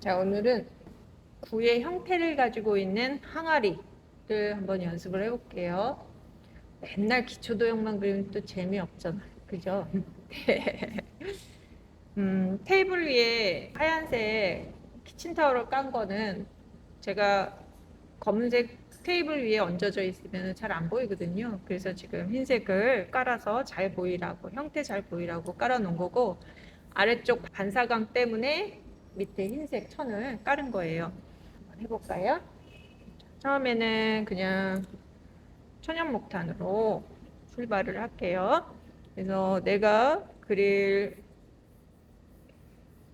자, 오늘은 구의 형태를 가지고 있는 항아리를 한번 연습을 해볼게요. 맨날 기초도형만 그리면 또 재미없잖아요. 그죠? 네. 음, 테이블 위에 하얀색 키친타올을 깐 거는 제가 검은색 테이블 위에 얹어져 있으면 잘 안 보이거든요. 그래서 지금 흰색을 깔아서 잘 보이라고, 형태 잘 보이라고 깔아 놓은 거고, 아래쪽 반사광 때문에 밑에 흰색 천을 깔은 거예요. 해볼까요? 처음에는 그냥 천연목탄으로 출발을 할게요. 그래서 내가 그릴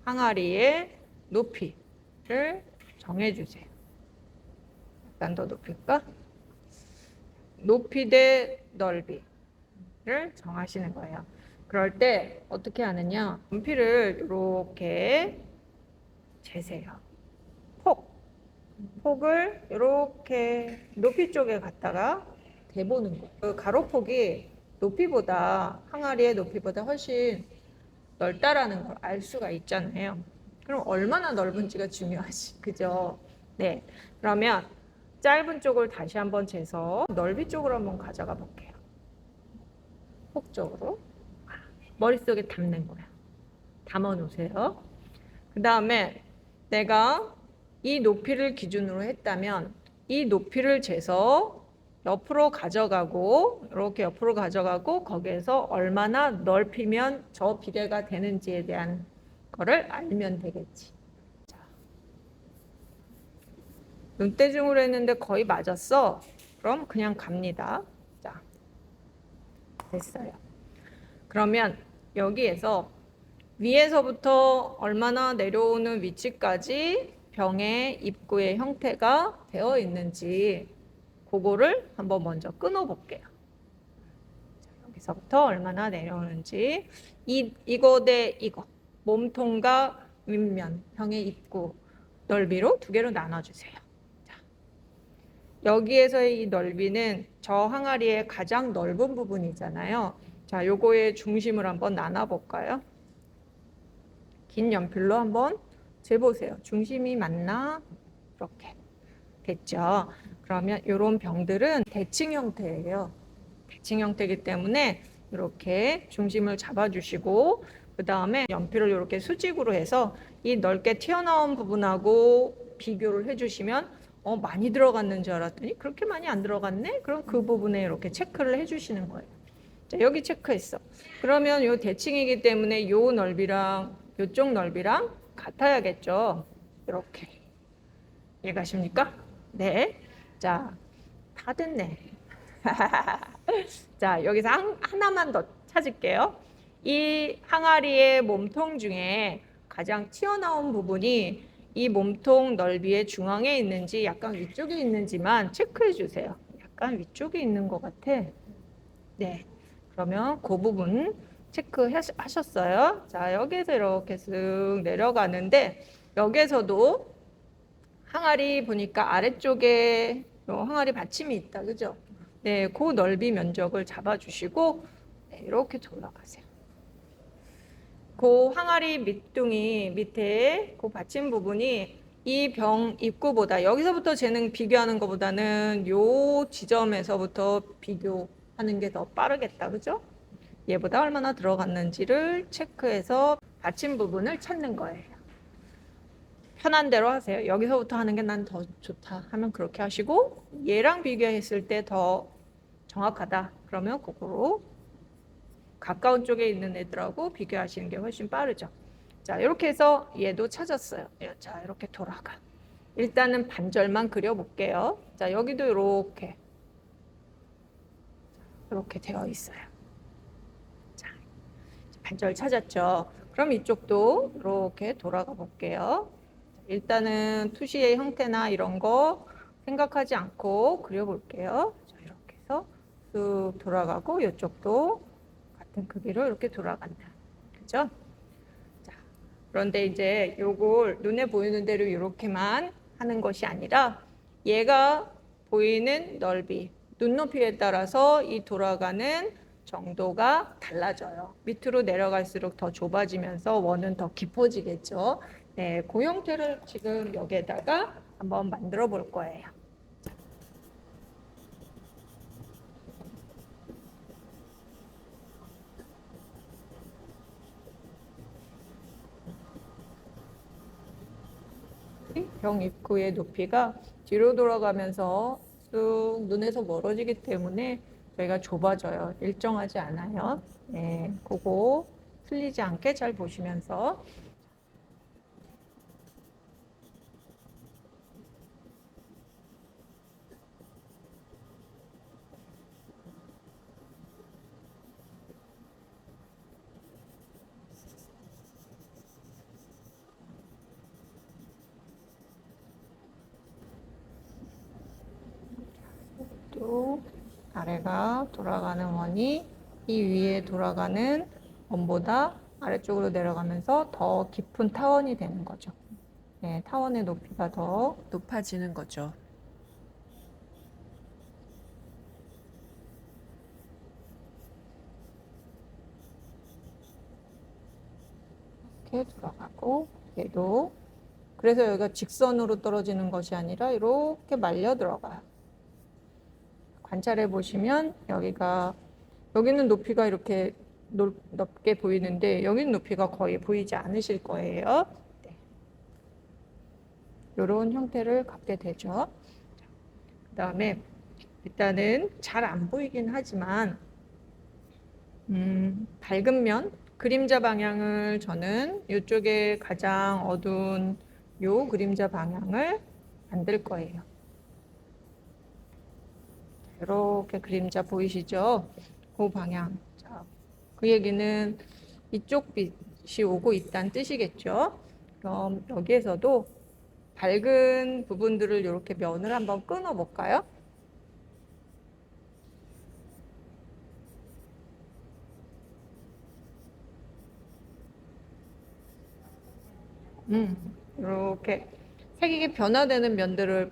항아리의 높이를 정해주세요. 약간 더 높일까? 높이 대 넓이를 정하시는 거예요. 그럴 때 어떻게 하느냐? 연필을 이렇게 재세요. 폭. 폭을 이렇게 높이 쪽에 갖다가 대보는 거예요. 그 가로폭이 높이보다 항아리의 높이보다 훨씬 넓다라는 걸 알 수가 있잖아요. 그럼 얼마나 넓은지가 중요하지, 그죠? 네. 그러면 짧은 쪽을 다시 한번 재서 넓이 쪽으로 한번 가져가 볼게요. 폭 쪽으로. 머릿속에 담는 거야. 담아 놓으세요. 그 다음에 내가 이 높이를 기준으로 했다면 이 높이를 재서 옆으로 가져가고 이렇게 옆으로 가져가고 거기에서 얼마나 넓히면 저 비례가 되는지에 대한 거를 알면 되겠지. 자. 눈대중으로 했는데 거의 맞았어. 그럼 그냥 갑니다. 자. 됐어요. 그러면 여기에서 위에서부터 얼마나 내려오는 위치까지 병의 입구의 형태가 되어 있는지 그거를 한번 먼저 끊어 볼게요. 여기서부터 얼마나 내려오는지 이 이거 대 이거 몸통과 윗면 병의 입구 넓이로 두 개로 나눠 주세요. 여기에서의 이 넓이는 저 항아리의 가장 넓은 부분이잖아요. 자, 요거의 중심을 한번 나눠 볼까요? 긴 연필로 한번 재보세요. 중심이 맞나? 이렇게 됐죠. 그러면 이런 병들은 대칭 형태예요. 대칭 형태이기 때문에 이렇게 중심을 잡아주시고 그 다음에 연필을 이렇게 수직으로 해서 이 넓게 튀어나온 부분하고 비교를 해주시면 어 많이 들어갔는 줄 알았더니 그렇게 많이 안 들어갔네? 그럼 그 부분에 이렇게 체크를 해주시는 거예요. 자, 여기 체크했어. 그러면 이 대칭이기 때문에 이 넓이랑 이쪽 넓이랑 같아야겠죠. 이렇게 이해가십니까? 네. 자, 다 됐네. 자, 여기서 한, 하나만 더 찾을게요. 이 항아리의 몸통 중에 가장 튀어나온 부분이 이 몸통 넓이의 중앙에 있는지 약간 위쪽에 있는지만 체크해 주세요. 약간 위쪽에 있는 것 같아. 네. 그러면 그 부분 체크하셨어요. 자, 여기서 이렇게 쓱 내려가는데 여기에서도 항아리 보니까 아래쪽에 요 항아리 받침이 있다. 그죠? 네, 그 넓이 면적을 잡아주시고 네, 이렇게 돌아가세요. 그 항아리 밑둥이 밑에 그 받침 부분이 이 병 입구보다 여기서부터 재는 비교하는 것보다는 요 지점에서부터 비교하는 게 더 빠르겠다. 그죠? 얘보다 얼마나 들어갔는지를 체크해서 받침 부분을 찾는 거예요. 편한 대로 하세요. 여기서부터 하는 게 난 더 좋다 하면 그렇게 하시고 얘랑 비교했을 때 더 정확하다 그러면 그거로 가까운 쪽에 있는 애들하고 비교하시는 게 훨씬 빠르죠. 자 이렇게 해서 얘도 찾았어요. 자 이렇게 돌아가. 일단은 반절만 그려볼게요. 자 여기도 이렇게 이렇게 되어 있어요. 자 반절 찾았죠. 그럼 이쪽도 이렇게 돌아가 볼게요. 일단은 투시의 형태나 이런 거 생각하지 않고 그려볼게요. 자, 이렇게 해서 쭉 돌아가고 이쪽도 같은 크기로 이렇게 돌아간다. 그죠? 자, 그런데 이제 요걸 눈에 보이는 대로 이렇게만 하는 것이 아니라 얘가 보이는 넓이, 눈높이에 따라서 이 돌아가는 정도가 달라져요. 밑으로 내려갈수록 더 좁아지면서 원은 더 깊어지겠죠. 네, 그 형태를 지금 여기에다가 한번 만들어 볼 거예요. 병 입구의 높이가 뒤로 돌아가면서 쑥 눈에서 멀어지기 때문에 저희가 좁아져요. 일정하지 않아요. 네, 그거 틀리지 않게 잘 보시면서 또 아래가 돌아가는 원이 이 위에 돌아가는 원보다 아래쪽으로 내려가면서 더 깊은 타원이 되는 거죠. 네, 타원의 높이가 더 높아지는 거죠. 이렇게 돌아가고 얘도 그래서 여기가 직선으로 떨어지는 것이 아니라 이렇게 말려 들어가요. 관찰해 보시면 여기가 여기는 높이가 이렇게 높, 게 보이는데 여기는 높이가 거의 보이지 않으실 거예요. 네. 이런 형태를 갖게 되죠. 그 다음에 일단은 잘 안 보이긴 하지만 음, 밝은 면 그림자 방향을 저는 이쪽에 가장 어두운 요 그림자 방향을 만들 거예요. 이렇게 그림자 보이시죠? 그 방향. 자, 그 얘기는 이쪽 빛이 오고 있다는 뜻이겠죠? 그럼 여기에서도 밝은 부분들을 이렇게 면을 한번 끊어 볼까요? 음, 이렇게 색이 변화되는 면들을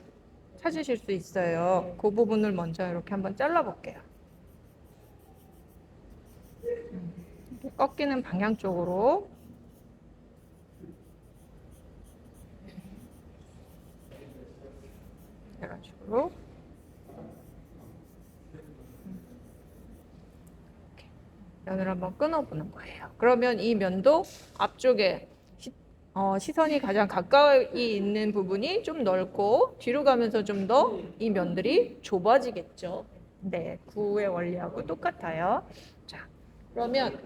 찾으실 수 있어요. 그 부분을 먼저 이렇게 한번 잘라 볼게요. 음, 이렇게 꺾이는 방향 쪽으로 이런 식으로 이렇게 면을 한번 끊어보는 거예요. 그러면 이 면도 앞쪽에 시, 어, 시선이 가장 가까이 있는 부분이 좀 넓고 뒤로 가면서 좀 더 이 면들이 좁아지겠죠. 네, 구의 원리하고 똑같아요. 자, 그러면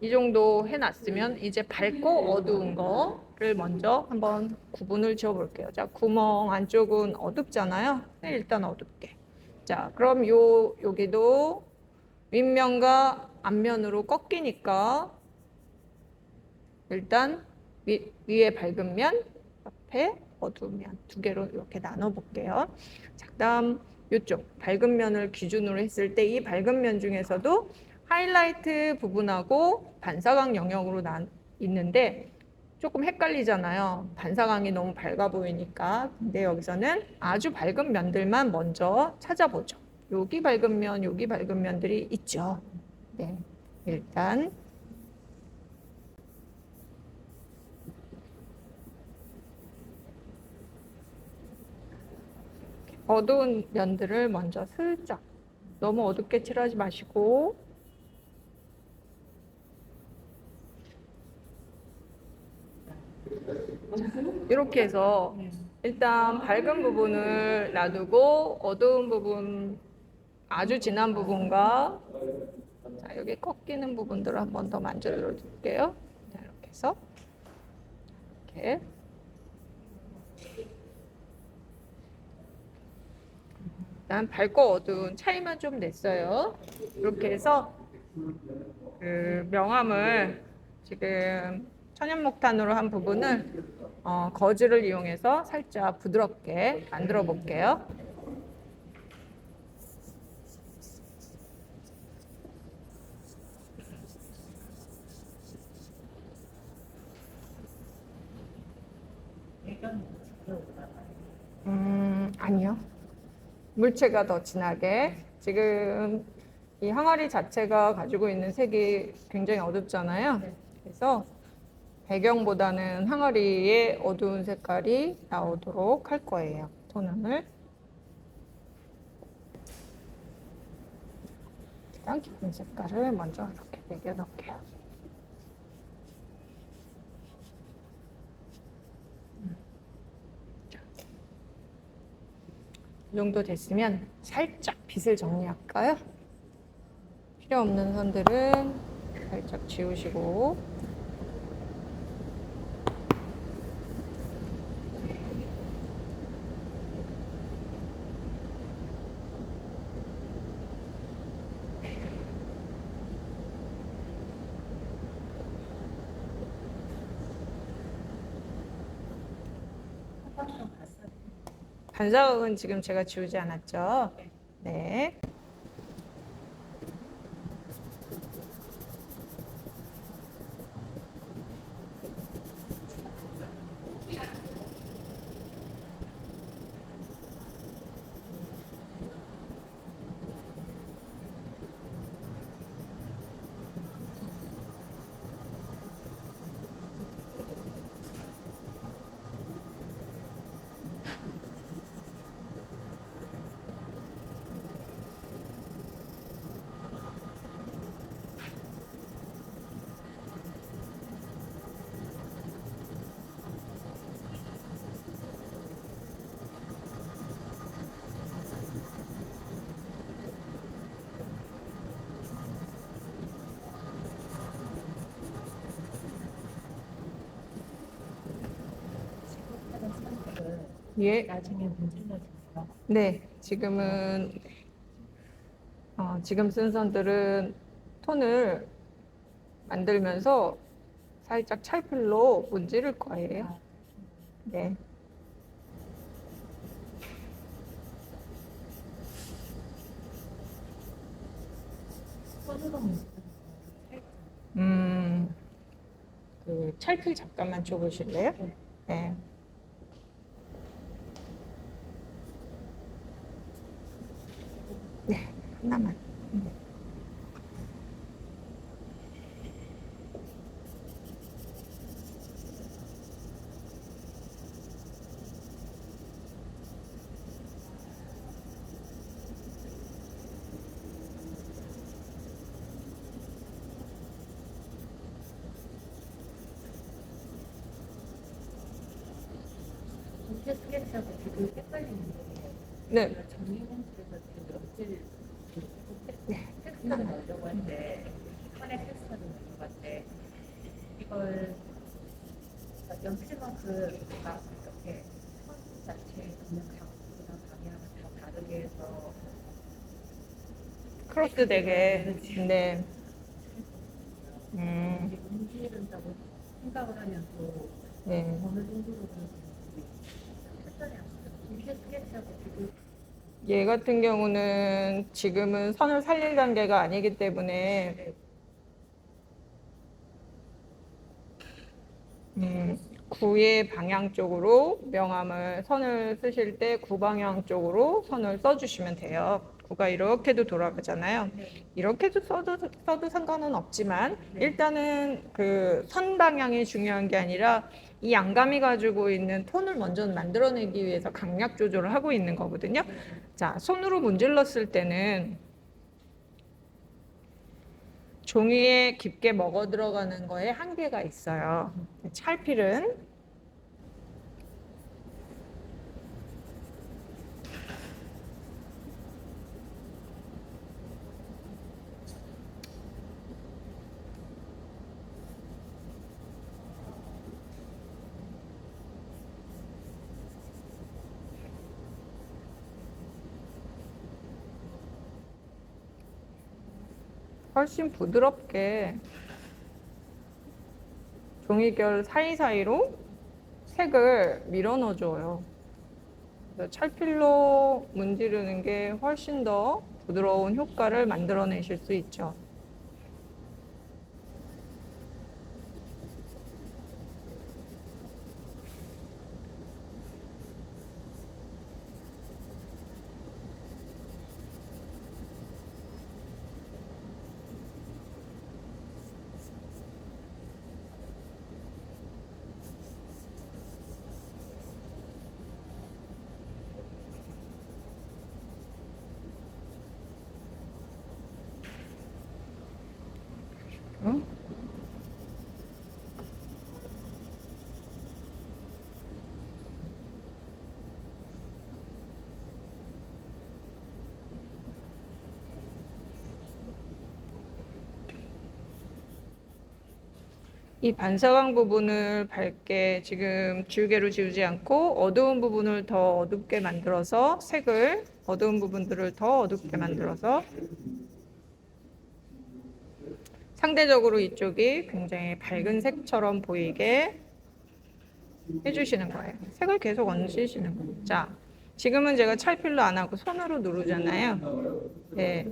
이 정도 해놨으면 이제 밝고 어두운 거를 먼저 한번 구분을 지어 볼게요. 자, 구멍 안쪽은 어둡잖아요. 네, 일단 어둡게. 자, 그럼 요, 여기도 윗면과 앞면으로 꺾이니까 일단 위, 위에 밝은 면, 옆에 어두운 면 두 개로 이렇게 나눠 볼게요. 자, 그다음 이쪽 밝은 면을 기준으로 했을 때 이 밝은 면 중에서도 하이라이트 부분하고 반사광 영역으로 난 있는데 조금 헷갈리잖아요. 반사광이 너무 밝아 보이니까. 근데 여기서는 아주 밝은 면들만 먼저 찾아보죠. 여기 밝은 면, 여기 밝은 면들이 있죠. 네. 일단 어두운 면들을 먼저 슬쩍 너무 어둡게 칠하지 마시고 이렇게 해서 일단 밝은 부분을 놔두고 어두운 부분 아주 진한 부분과 자, 여기 꺾이는 부분들을 한 번 더 만들어 줄게요. 자, 이렇게 해서 이렇게 난 밝고 어두운 차이만 좀 냈어요. 이렇게 해서 그 명암을 지금 천연목탄으로 한 부분을 어, 거즈를 이용해서 살짝 부드럽게 만들어 볼게요. 음, 아니요. 물체가 더 진하게 지금 이 항아리 자체가 가지고 있는 색이 굉장히 어둡잖아요. 그래서 배경보다는 항아리에 어두운 색깔이 나오도록 할 거예요. 톤을. 가장 깊은 색깔을 먼저 이렇게 매겨 놓을게요. 정도 됐으면 살짝 빗을 정리할까요? 필요 없는 선들은 살짝 지우시고 반사각은 지금 제가 지우지 않았죠? 네. 예. 나중에 문제 내주세요. 네, 지금은 어, 지금 쓴 선들은 톤을 만들면서 살짝 찰필로 문지를 거예요. 네. 손으로 문제 음, 그 찰필 잠깐만 줘보실래요? 네. 네, 하나만. 네. 이렇게 스케치하고 되게 헷갈리는데 네. 정리공부에서 지금 연필 텍스트를 넣으려고 할때 판에 텍스트를 넣는 것 같아. 이걸 연필만큼 막 이렇게 선 자체에 있는 각도나 방향을 다 다르게 해서 크로스 되게. 네. 음, 네. 얘 같은 경우는 지금은 선을 살릴 단계가 아니기 때문에 음, 구의 방향 쪽으로 명암을 선을 쓰실 때 구방향 쪽으로 선을 써주시면 돼요. 구가 이렇게도 돌아가잖아요. 이렇게도 써도 써도 상관은 없지만 일단은 그 선 방향이 중요한 게 아니라 이 양감이 가지고 있는 톤을 먼저 만들어내기 위해서 강약 조절을 하고 있는 거거든요. 자, 손으로 문질렀을 때는 종이에 깊게 먹어 들어가는 거에 한계가 있어요. 찰필은 훨씬 부드럽게 종이결 사이사이로 색을 밀어 넣어줘요. 찰필로 문지르는 게 훨씬 더 부드러운 효과를 만들어내실 수 있죠. 응? 이 반사광 부분을 밝게 지금 지우개로 지우지 않고 어두운 부분을 더 어둡게 만들어서 색을 어두운 부분들을 더 어둡게 만들어서 상대적으로 이쪽이 굉장히 밝은 색처럼 보이게 해주시는 거예요. 색을 계속 얹으시는 거예요. 자, 지금은 제가 찰필로 안 하고 손으로 누르잖아요. 네.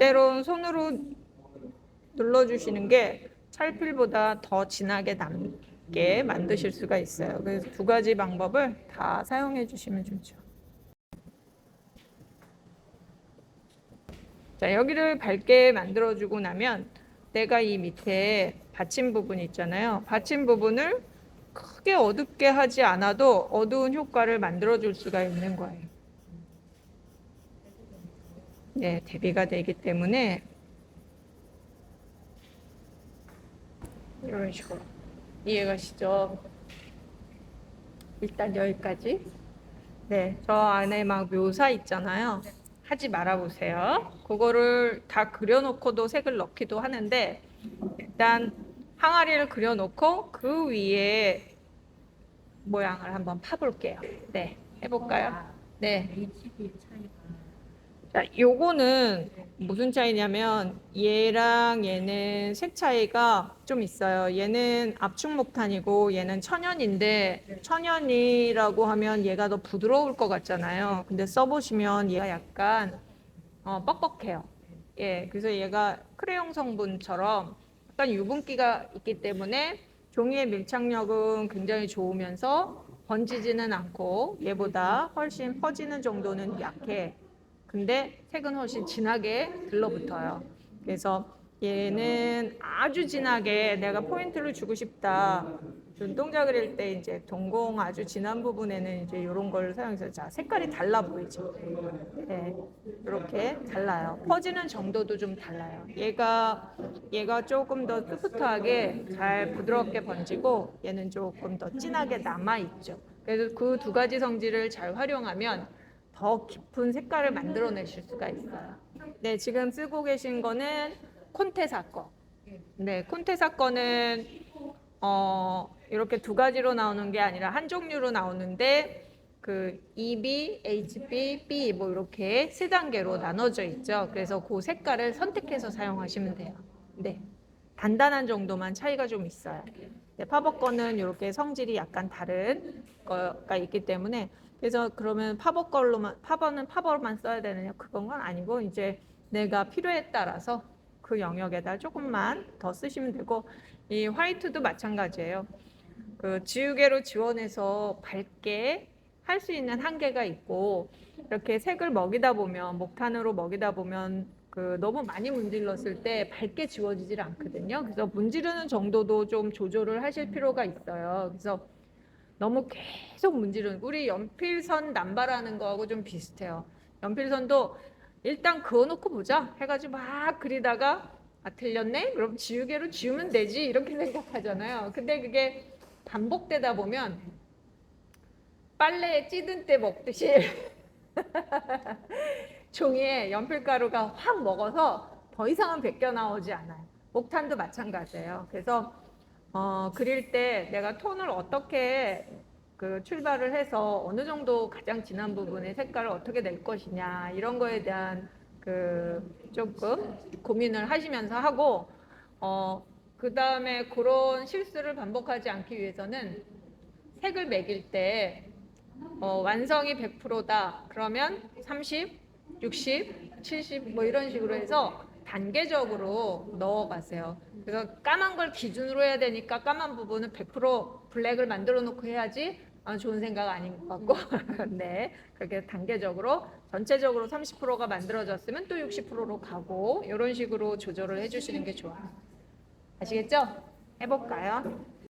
때론 손으로 눌러주시는 게 찰필보다 더 진하게 남게 만드실 수가 있어요. 그래서 두 가지 방법을 다 사용해 주시면 좋죠. 자, 여기를 밝게 만들어주고 나면 내가 이 밑에 받침 부분 있잖아요. 받침 부분을 크게 어둡게 하지 않아도 어두운 효과를 만들어줄 수가 있는 거예요. 네, 대비가 되기 때문에 이런 식으로 이해가시죠? 일단 여기까지. 네, 저 안에 막 묘사 있잖아요. 하지 말아 보세요. 그거를 다 그려놓고도 색을 넣기도 하는데 일단 항아리를 그려놓고 그 위에 모양을 한번 파볼게요. 네, 해볼까요? 네. 자, 요거는 무슨 차이냐면 얘랑 얘는 색 차이가 좀 있어요. 얘는 압축 목탄이고 얘는 천연인데 천연이라고 하면 얘가 더 부드러울 것 같잖아요. 근데 써보시면 얘가 약간 어, 뻑뻑해요. 예, 그래서 얘가 크레용 성분처럼 약간 유분기가 있기 때문에 종이의 밀착력은 굉장히 좋으면서 번지지는 않고 얘보다 훨씬 퍼지는 정도는 약해. 근데 색은 훨씬 진하게 들러붙어요. 그래서 얘는 아주 진하게 내가 포인트를 주고 싶다. 눈동자 그릴 때 이제 동공 아주 진한 부분에는 이제 이런 걸 사용해서 자 색깔이 달라 보이죠. 네, 이렇게 달라요. 퍼지는 정도도 좀 달라요. 얘가 얘가 조금 더 풋풋하게 잘 부드럽게 번지고 얘는 조금 더 진하게 남아 있죠. 그래서 그 두 가지 성질을 잘 활용하면 더 깊은 색깔을 만들어내실 수가 있어요. 네, 지금 쓰고 계신 거는 콘테 사건. 네, 콘테 사건은 어, 이렇게 두 가지로 나오는 게 아니라 한 종류로 나오는데 그 EB, HB, B 뭐 이렇게 세 단계로 나눠져 있죠. 그래서 그 색깔을 선택해서 사용하시면 돼요. 네. 단단한 정도만 차이가 좀 있어요. 네, 파버 거는 이렇게 성질이 약간 다른 거가 있기 때문에 그래서 그러면 파버 걸로만 파버는 파버만 써야 되느냐 그건 건 아니고 이제 내가 필요에 따라서 그 영역에다 조금만 더 쓰시면 되고 이 화이트도 마찬가지예요. 그 지우개로 지원해서 밝게 할 수 있는 한계가 있고 이렇게 색을 먹이다 보면 목탄으로 먹이다 보면 그 너무 많이 문질렀을 때 밝게 지워지질 않거든요. 그래서 문지르는 정도도 좀 조절을 하실 필요가 있어요. 그래서 너무 계속 문지르는 우리 연필선 남발하는 거하고 좀 비슷해요. 연필선도 일단 그어놓고 보자 해가지고 막 그리다가 아 틀렸네? 그럼 지우개로 지우면 되지 이렇게 생각하잖아요. 근데 그게 반복되다 보면 빨래 찌든 때 먹듯이 종이에 연필가루가 확 먹어서 더 이상은 벗겨 나오지 않아요. 목탄도 마찬가지예요. 그래서 어, 그릴 때 내가 톤을 어떻게 그 출발을 해서 어느 정도 가장 진한 부분의 색깔을 어떻게 낼 것이냐 이런 거에 대한 그 조금 고민을 하시면서 하고 어, 그 다음에 그런 실수를 반복하지 않기 위해서는 색을 매길 때 어, 완성이 100%다. 그러면 30, 60, 70 뭐 이런 식으로 해서 단계적으로 넣어가세요. 그래서 까만 걸 기준으로 해야 되니까 까만 부분은 100% 블랙을 만들어 놓고 해야지 아, 좋은 생각 아닌 것 같고 네 그렇게 단계적으로 전체적으로 30%가 만들어졌으면 또 60%로 가고 이런 식으로 조절을 해주시는 게 좋아요. 아시겠죠? 해볼까요?